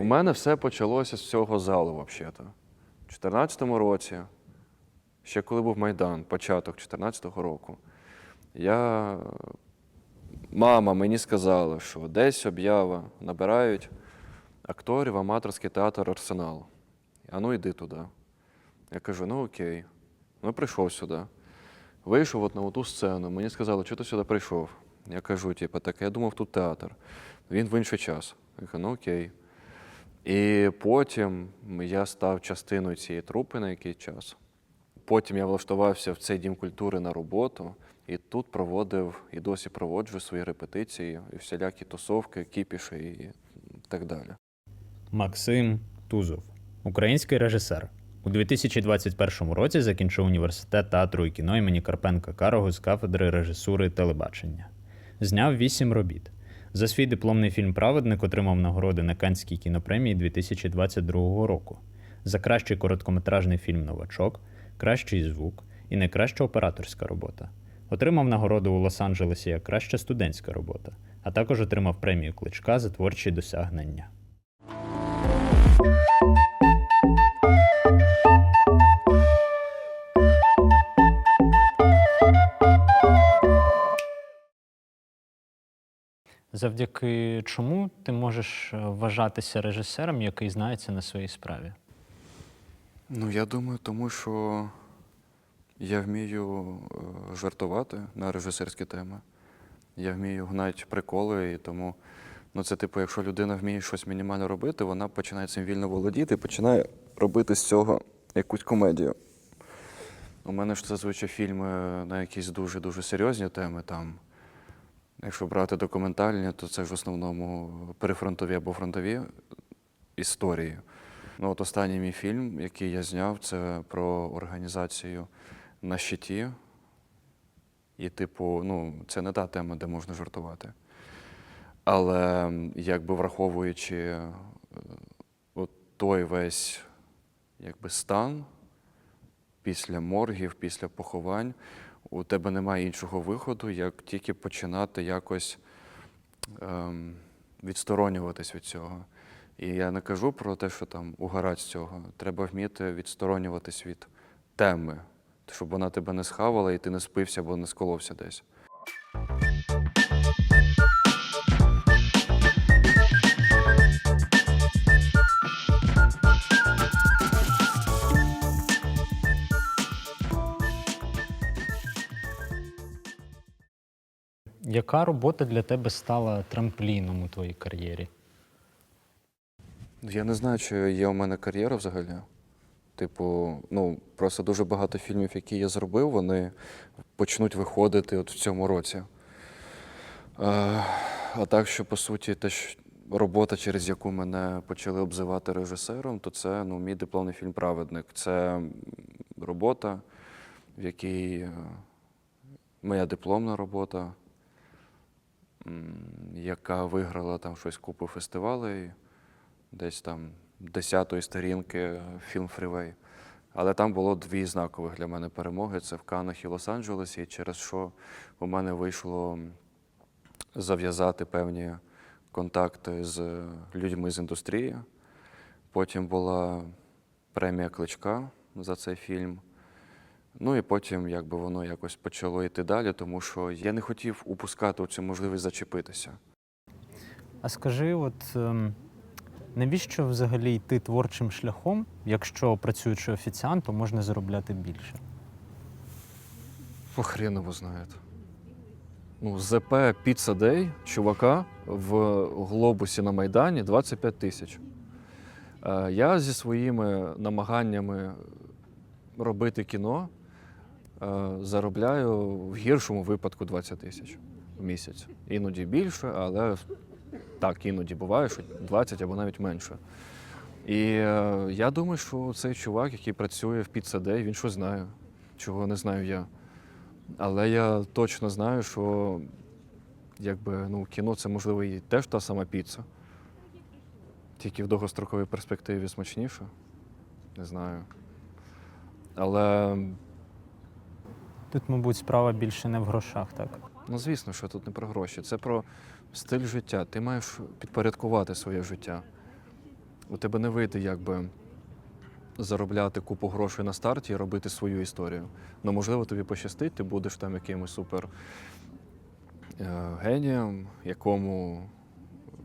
У мене все почалося з цього залу, взагалі-то. У 14-му році, ще коли був Майдан, початок 14-го року, я... мама мені сказала, що десь об'ява набирають акторів аматорський театр Арсенал. А ну йди туди. Я кажу, ну окей. Ну, прийшов сюди. Вийшов от на ту сцену. Мені сказали, що ти сюди прийшов. Я кажу, типу, так я думав, тут театр. Він в інший час. Я кажу, ну окей. І потім я став частиною цієї трупи на якийсь час. Потім я влаштувався в цей дім культури на роботу, і тут проводив і досі проводжу свої репетиції, і всілякі тусовки, кіпіші і так далі. Максим Тузов, український режисер. У 2021 році закінчив університет театру і кіно імені Карпенка Карого з кафедри режисури телебачення. Зняв вісім робіт. За свій дипломний фільм Праведник отримав нагороди на Каннській кінопремії 2022 року. За кращий короткометражний фільм Новачок, кращий звук і найкраща операторська робота. Отримав нагороду у Лос-Анджелесі як краща студентська робота, а також отримав премію Кличка за творчі досягнення. Завдяки чому ти можеш е, вважатися режисером, який знається на своїй справі? Ну, я думаю, тому що я вмію е, жартувати на режисерські теми. Я вмію гнати приколи, і тому ну, це, типу, якщо людина вміє щось мінімально робити, вона починає цим вільно володіти і починає робити з цього якусь комедію. У мене ж зазвичай фільми на якісь дуже-дуже серйозні теми. Там, якщо брати документальні, то це ж в основному перефронтові або фронтові історії. Ну, от останній мій фільм, який я зняв, це про організацію на щиті. І, типу, ну, це не та тема, де можна жартувати. Але якби враховуючи е, от той весь якби, стан після моргів, після поховань, у тебе немає іншого виходу, як тільки починати якось ем, відсторонюватись від цього. І я не кажу про те, що там угорать з цього. Треба вміти відсторонюватись від теми, щоб вона тебе не схавала і ти не спився або не сколовся десь. Яка робота для тебе стала трампліном у твоїй кар'єрі? Я не знаю, чи є у мене кар'єра взагалі. Типу, ну, просто дуже багато фільмів, які я зробив, вони почнуть виходити от в цьому році. Е, а так, що по суті, те, що робота, через яку мене почали обзивати режисером, то це ну, мій дипломний фільм Праведник. Це робота, в якій е, моя дипломна робота, яка виграла там щось купу фестивалей десь там десятої сторінки фільм Фрівей. Але там було дві знакових для мене перемоги: це в Канах і Лос-Анджелесі, через що у мене вийшло зав'язати певні контакти з людьми з індустрії. Потім була премія Кличка за цей фільм. Ну і потім, якби воно якось почало йти далі, тому що я не хотів упускати цю можливість зачепитися. А скажи, от ем, навіщо взагалі йти творчим шляхом, якщо працюючи офіціантом, можна заробляти більше? Хрен его знает. Ну, ЗП Pizza Day чувака в глобусі на Майдані 25 тисяч. Е, Я зі своїми намаганнями робити кіно заробляю в гіршому випадку 20 тисяч в місяць. Іноді більше, але так, іноді буває, що 20 або навіть менше. І е, я думаю, що цей чувак, який працює в Day, він щось знає, чого не знаю я. Але я точно знаю, що якби, ну, кіно це можливо і теж та сама піца. Тільки в довгостроковій перспективі смачніше. Не знаю. Але Тут, мабуть, справа більше не в грошах, так? ну, звісно, що тут не про гроші. Це про стиль життя. Ти маєш підпорядкувати своє життя. у тебе не вийде якби заробляти купу грошей на старті і робити свою історію. Ну, можливо, тобі пощастить, ти будеш там якимось супер е, генієм, якому,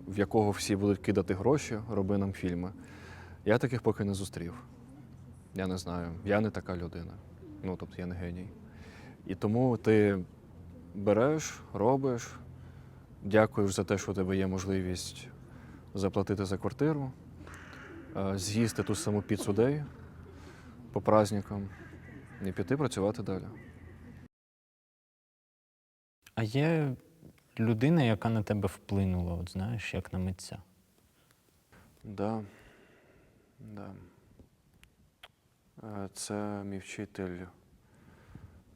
в якого всі будуть кидати гроші, роби нам фільми. Я таких поки не зустрів. Я не знаю. Я не така людина. Ну, тобто я не геній. І тому ти береш, робиш, дякуєш за те, що у тебе є можливість заплатити за квартиру, е, з'їсти ту саму піцу дей по праздникам і піти працювати далі. А є людина, яка на тебе вплинула, от знаєш, як на митця. Да. Да. Е, Це мій вчитель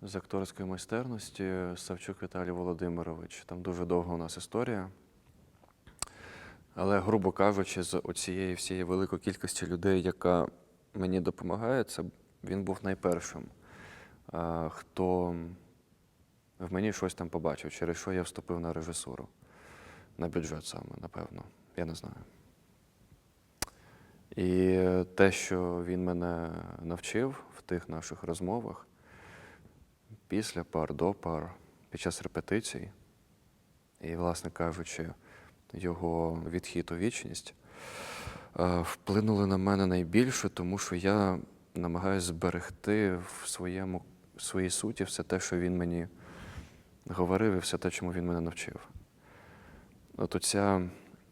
з акторської майстерності Савчук Віталій Володимирович. Там дуже довга у нас історія. Але, грубо кажучи, з оцієї всієї великої кількості людей, яка мені допомагає, це він був найпершим, хто в мені щось там побачив, через що я вступив на режисуру. На бюджет саме, напевно. Я не знаю. І те, що він мене навчив в тих наших розмовах, після пар, до пар, під час репетицій, і, власне кажучи, його відхід у вічність, е, вплинули на мене найбільше, тому що я намагаюся зберегти в своєму, в своїй суті все те, що він мені говорив, і все те, чому він мене навчив. От оця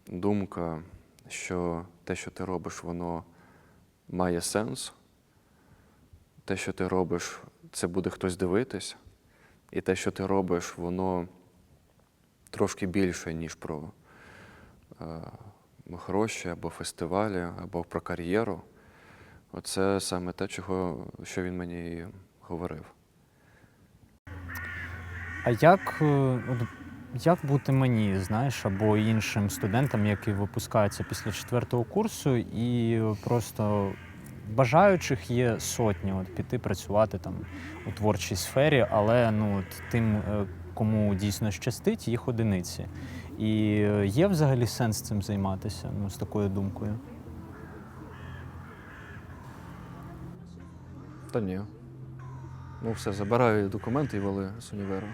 думка, що те, що ти робиш, воно має сенс. Те, що ти робиш, це буде хтось дивитись. І те, що ти робиш, воно трошки більше, ніж про е, гроші або фестивалі, або про кар'єру. Оце саме те, чого, що він мені говорив. А як, е, як бути мені, знаєш, або іншим студентам, які випускаються після четвертого курсу, і просто бажаючих є сотні от, піти працювати там у творчій сфері, але ну, от, тим, е, кому дійсно щастить, їх одиниці. І е, є взагалі сенс цим займатися, ну, з такою думкою? Та ні. Ну, все, забираю документи і вали з універу.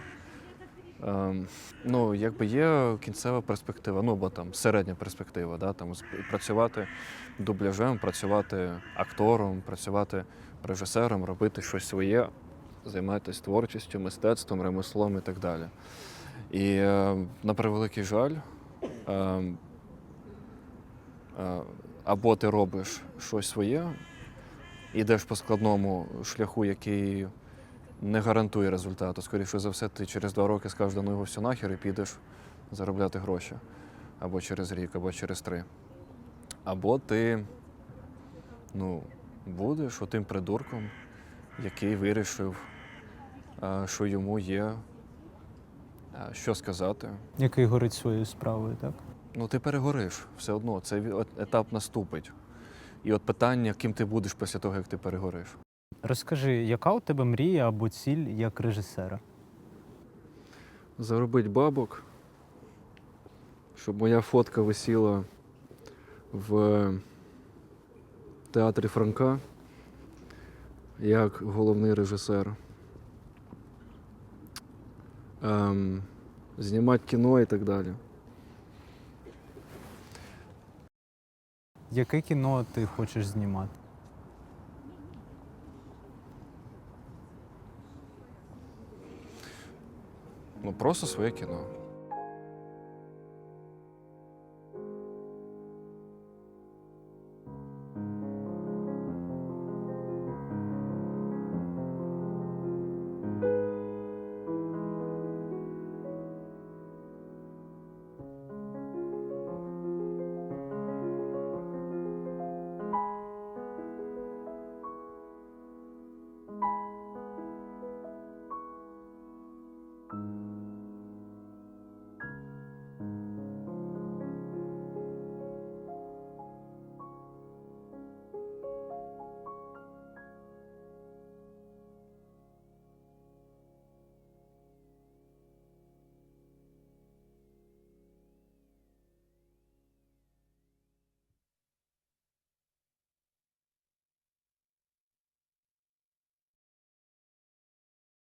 Ем, ну, якби є кінцева перспектива, ну, або там середня перспектива, да, там, працювати дубляжем, працювати актором, працювати режисером, робити щось своє, займатися творчістю, мистецтвом, ремеслом і так далі. І е, на превеликий жаль, ем, е, або ти робиш щось своє, ідеш по складному шляху, який не гарантує результату. Скоріше за все, ти через два роки скажеш, «Да ну його все нахер і підеш заробляти гроші. Або через рік, або через три. Або ти ну, будеш отим придурком, який вирішив, що йому є що сказати. Який горить своєю справою, так? Ну, ти перегориш все одно, цей етап наступить. І от питання, ким ти будеш після того, як ти перегориш. Розкажи, яка у тебе мрія або ціль як режисера? Заробити бабок, щоб моя фотка висіла в театрі Франка як головний режисер. Ем, знімати кіно і так далі. Яке кіно ти хочеш знімати? Ну, просто своє кіно.